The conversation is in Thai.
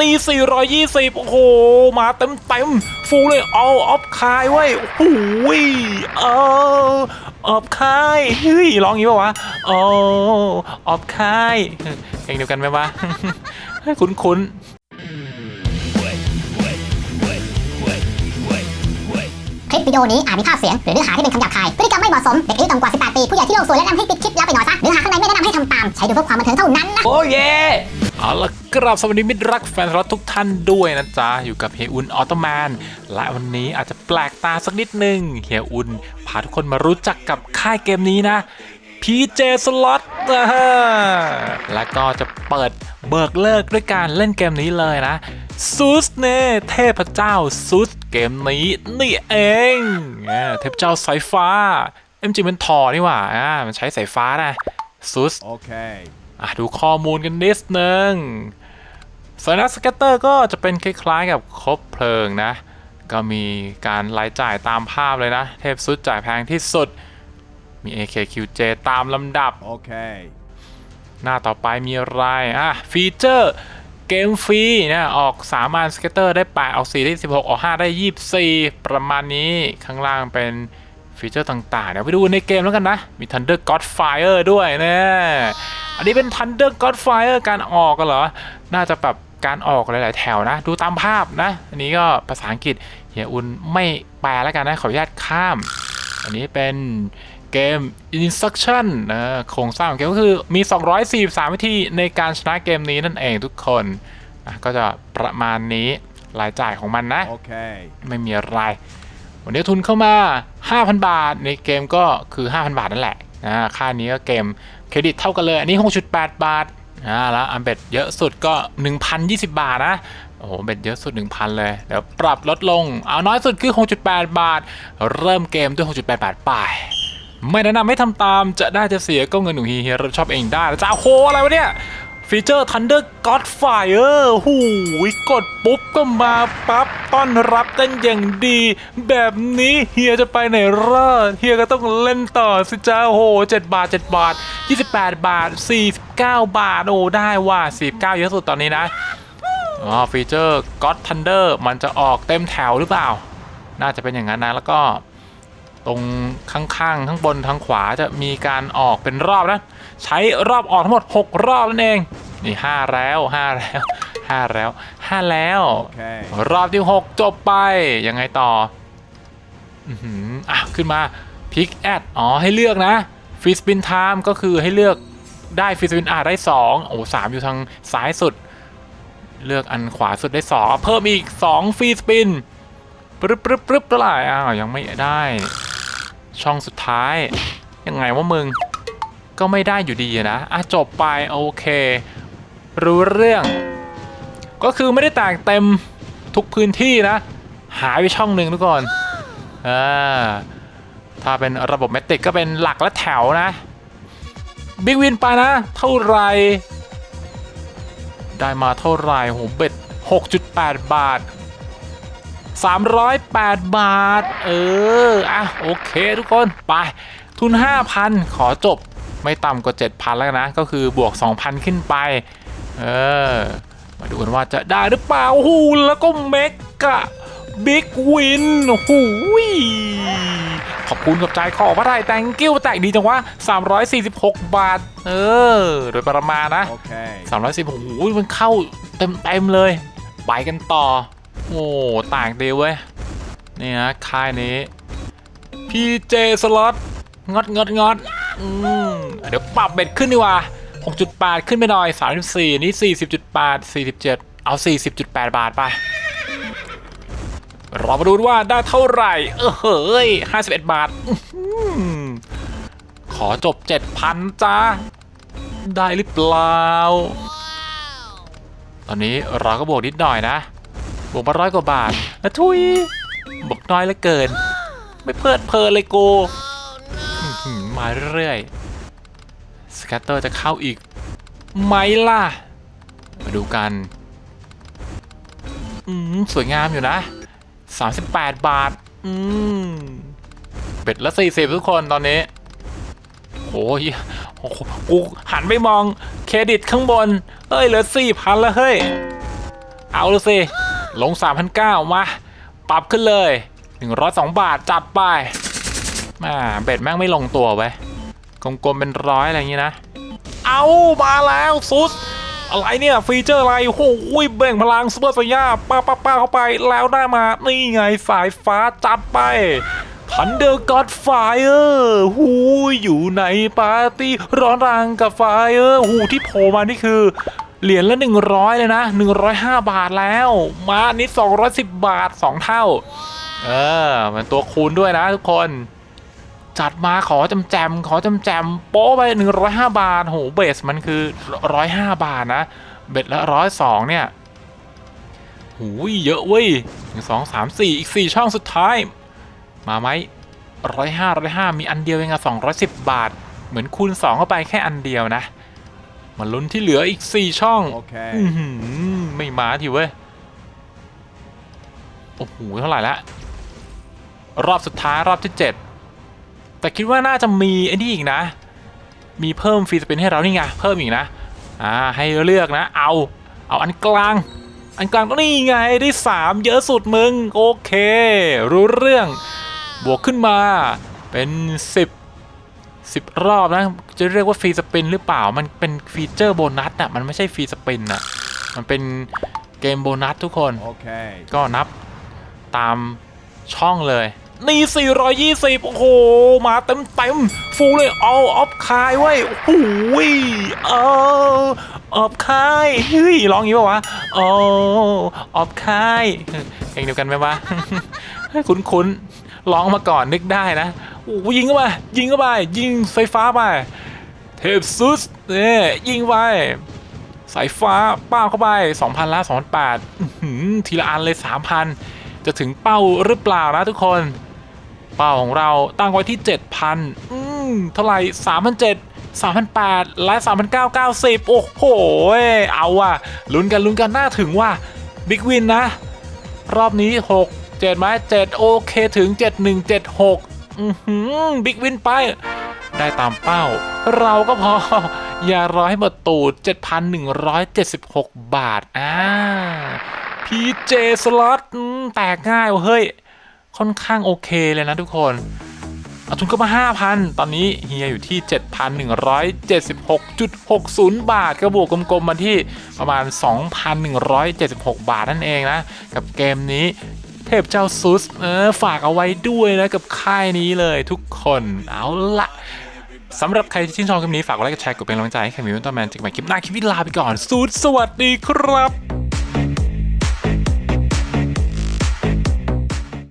นี่ 420 โอ้โห มาเต็มเต็มฟูเลยเอาออฟคายไว้ยโอ้โหยเอาออฟคายเฮ้ยร้องอย่างงี้ป่าวะเอาออฟคายเพลงเดียวกันไหมวะคุ้นๆคลิปวิดีโอนี้อาจมีภาพเสียง หรือเนื้อหาที่เป็นคำหยาบคาย พฤติกรรมไม่เหมาะสม เด็กอายุต่ำกว่า 18 ปี ผู้ใหญ่ที่โลกสวยแนะนำให้ปิดคลิปแล้วไปนอนซะเนื้อหาข้างในไม่แนะนำให้ทำตาม ใช้ดูเพื่อความบันเทิงเท่านั้นนะ โอ้เย่ เอาละกราบสวัสดีมิตรรักแฟนรถทุกท่านด้วยนะจ๊ะ อยู่กับเฮยอุ่นออโตแมนและวันนี้อาจจะแปลกตาสักนิดนึงเฮยอุ่นพาทุกคนมารู้จักกับค่ายเกมนี้นะ PJ Slot นะฮะและก็จะเปิดเบิกเลิกด้วยการเล่นเกมนี้เลยนะซูสเน่เทพเจ้าซูสเกมนี้นี่เองเทพเจ้าสายฟ้าเอ็มจริงมันทอนี่หว่ามันใช้สายฟ้านะซูส Okay. อ่ะดูข้อมูลกันนิดนึงสนักสเก็ตเตอร์ก็จะเป็นคล้ายๆกับครบเพลิงนะ ก็มีการรายจ่ายตามภาพเลยนะ เทพสุดจ่ายแพงที่สุด มี AKQJ ตามลำดับ Okay. หน้าต่อไปมีอะไร อะ ฟีเจอร์เกมฟรีนะออก3อันสเก็ตเตอร์ได้ 8 ออก 4 ได้ 16 ออก 5 ได้ 24 ประมาณนี้ข้างล่างเป็น ฟีเจอร์ต่างๆ เดี๋ยวไปดูในเกมแล้วกันนะ มี Thunder Godfire ด้วยนะอันนี้เป็น Thunder Godfire การออกกันเหรอ น่าจะแบบการออกหลาย ๆ แถวนะ ดูตามภาพนะ อันนี้ก็ภาษาอังกฤษเฮียอุนไม่แปลแล้วกันนะ ขออนุญาตข้าม อันนี้เป็นเกม Instruction นะโครงสร้างของเกมก็คือมี 243 วิธีในการชนะเกมนี้นั่นเองทุกคนอะก็จะประมาณนี้รายจ่ายของมันนะ Okay. ไม่มีอะไร วันนี้ทุนเข้ามา 5,000 บาท ในเกมก็คือ 5,000 บาทนั่นแหละนะค่านี้ก็เกมเครดิตเท่ากันเลย อันนี้ 6.8 บาทอ่าแล้วอันเบ็ดเยอะสุดก็ 1,020 บาทนะ โอ้โหเบ็ดเยอะสุด 1,000 เลย เดี๋ยวปรับลดลง เอาน้อยสุดคือ 6.8 บาท เริ่มเกมด้วย 6.8 บาทไป ไม่แนะนำให้ทำตามจะได้จะเสียก็เงินหนูเฮียรับชอบเองได้จะเอาโคอะไรวะเนี่ย ฟีเจอร์ Thunder Godfire หูยกดปุ๊บก็มาปั๊บต้อนรับกันอย่างดี แบบนี้เฮียจะไปไหนรอดเฮียก็ต้องเล่นต่อสิจ้าโอ้โห7บาท 7 บาท 28 บาท 49 บาท โอ้ ได้ว่า 49 เยอะสุดตอนนี้นะ อ๋อ ฟีเจอร์ God Thunder มันจะออกเต็มแถวหรือเปล่า น่าจะเป็นอย่างนั้นนะ แล้วก็ตรงข้างๆ ข้างบนทางขวาจะมีการออกเป็นรอบนะ ใช้รอบออกทั้งหมด 6 รอบนั่นเอง นี่ 5 แล้ว 5 แล้ว 5 แล้ว 5 แล้ว Okay. รอบที่ 6 จบไป ยังไงต่ออือหืออะขึ้นมาพิกแอดอ๋อ ให้เลือกนะฟิสปินไทม์ก็คือให้เลือกได้ฟิสปินอาได้ 2 โอ้สามอยู่ทางซ้ายสุด เลือกอันขวาสุดได้ 2 เพิ่มอีก 2ฟรีสปินปรึ๊บปรึ๊บปรึ๊บเท่าไหร่อ้าวยังไม่ได้ ช่องสุดท้าย ยังไงว่ามึง ก็ไม่ได้อยู่ดีนะอะจบไปโอเค รู้เรื่อง ก็คือไม่ได้แตกเต็มทุกพื้นที่นะ หายไปช่องหนึ่งทุกคนอ่าถ้าเป็นระบบเมติกก็เป็นหลักและแถวนะบิ๊กวินไปนะ เท่าไหรได้มาเท่าไหรโหเบ็ด 6.8 บาท 308 บาท เออ อะ โอเคทุกคน ไป ทุน 5,000 ขอจบ ไม่ต่ำกว่า 7,000 แล้วนะ ก็คือบวก 2,000 ขึ้นไป เออ มาดูกันว่าจะได้หรือเปล่าโอ้โหแล้วก็เมกะบิ๊กวินโอ้โหยขอบคุณกับใจขอพระไทยแตงกิ้วแตกดีจังวะ 346 บาท เออ โดยประมาณนะ Okay. 310โอ้โหมันเข้าเต็มเต็มๆเลย ไปกันต่อ โอ้ต่างดีเว้ย นี่นะค่ายนี้ PJ Slot งดงดงด อืมเดี๋ยวปรับเบ็ดขึ้นดีกว่า6.8 ขึ้นไปหน่อย 34 นี่ 40.8 47 เอา 40.8 บาทไปเรามาดูว่าได้เท่าไหร่ เออเฮ้ย51 บาทอขอจบ 7,000 จ้า ได้หรือเปล่า ตอนนี้เราก็บวกนิดหน่อยนะ บวกมาร้อยกว่าบาทอะทุยบวกน้อยเหลือเกิน ไม่เพลิดเพลินเลยโก มาเรื่อยๆสแกตเตอร์จะเข้าอีกไหมล่ะ มาดูกัน อืม สวยงามอยู่นะ 38 บาท อืม เบ็ดละ 40 ทุกคนตอนนี้โอ้ยโหกูหันไปมองเครดิตข้างบน เอ้ยเหลือสี่พันแล้วเฮ้ย เอาลยสิ ลง 3,900 มา ปรับขึ้นเลย 102 บาทจัดไป มาเบ็ดแม่งไม่ลงตัวไว้ยกลมๆเป็นร้อยอะไรอย่างงี้นะ เอามาแล้วซุสอะไรเนี่ยฟีเจอร์อะไรโอ้โหเบ่งพลังซูเปอร์สยาป้าป้าป้าเข้าไปแล้วได้มา นี่ไงสายฟ้าจัดไป Thunder God Fire หูยอยู่ในปาร์ตี้ร้อนรังกับไฟเออหูที่โผล่มานี่คือ เหรียญละ 100 เลยนะ 105 บาทแล้ว มาอันนี้ 210 บาท 2 เท่า เออ มันตัวคูณด้วยนะทุกคน จัดมาขอจำแจมขอจำแจมโป๊ะไป 105 บาทโหเบสมันคือ 105 บาทนะ เบ็ดละ102เนี่ยหูยเยอะเว้ยหนึ่งสองสามสี่อีก4ช่องสุดท้าย มาไหมร้อยห้าร้อยห้ามีอันเดียวเองอะสองร้อยสิบบาท เหมือนคูณสองเข้าไปแค่อันเดียวนะมาลุ้นที่เหลืออีก4ช่อง Okay. อื้อหือไม่มาทีเว้ย โอ้โห เท่าไหร่ละ รอบสุดท้ายรอบที่7 แต่คิดว่าน่าจะมีไอ้นี่อีกนะ มีเพิ่มฟรีสปินให้เรานี่ไงเพิ่มอีกนะอ่าให้เลือกนะ เอาเอาอันกลาง อันกลางนี่ไงได้ 3 เยอะสุดมึง โอเค รู้เรื่องบวกขึ้นมาเป็น 10 10 รอบนะ จะเรียกว่าฟรีสปินหรือเปล่ามันเป็นฟีเจอร์โบนัสอะมันไม่ใช่ฟรีสปินอะมันเป็นเกมโบนัสทุกคน Okay. ก็นับตามช่องเลย นี่ 420 โอ้โห มาเต็มเต็มฟูเลยเอาออฟคายไว้ยโอ้ยเออออฟคายเฮ้ยร้องย่างนี้ป่าวะโอ้ออฟคายเพลงเดียวกันไหมวะคุ้นๆร้องมาก่อนนึกได้นะโอ้ยิงเข้าไปยิงเข้าไปยิงไฟฟ้าไปเทพซุสเนี่ยยิงไปสายฟ้าป้าเข้าไป 2,000ละ2,008ทีละอันเลย 3,000 จะถึงเป้าหรือเปล่านะทุกคน เป้าของเราตั้งไว้ที่ 7,000 อืมเท่าไหร่3,700 3,800และ 3,990 โอ้โห เอาว่ะลุ้นกันลุ้นกันน่าถึงว่าบิ๊กวินนะ รอบนี้ 6 7ไหม7โอเคถึง 7176 อือหือบิ๊กวินไป ได้ตามเป้า เราก็พอ อย่ารอให้หมดตูด 7,176 บาท อ่า PJ Slot อืมแตกง่ายวะเฮ้ย ค่อนข้างโอเคเลยนะทุกคนเอาทุนเข้ามา 5,000 ตอนนี้เฮียอยู่ที่ 7,176.60 บาทก็บวกกลมๆมาที่ประมาณ 2,176 บาทนั่นเองนะ กับเกมนี้เทพเจ้าซุสเออฝากเอาไว้ด้วยนะ กับค่ายนี้เลยทุกคนเอาละสำหรับใครที่ชื่นชอบคลิปนี้ ฝากกดไลค์กดแชร์กดเป็นกำลังใจให้แคมิวต้นแมนจากใหม่คลิปหน้าคลิปนี้ลาไปก่อนสุดสวัสดีครับ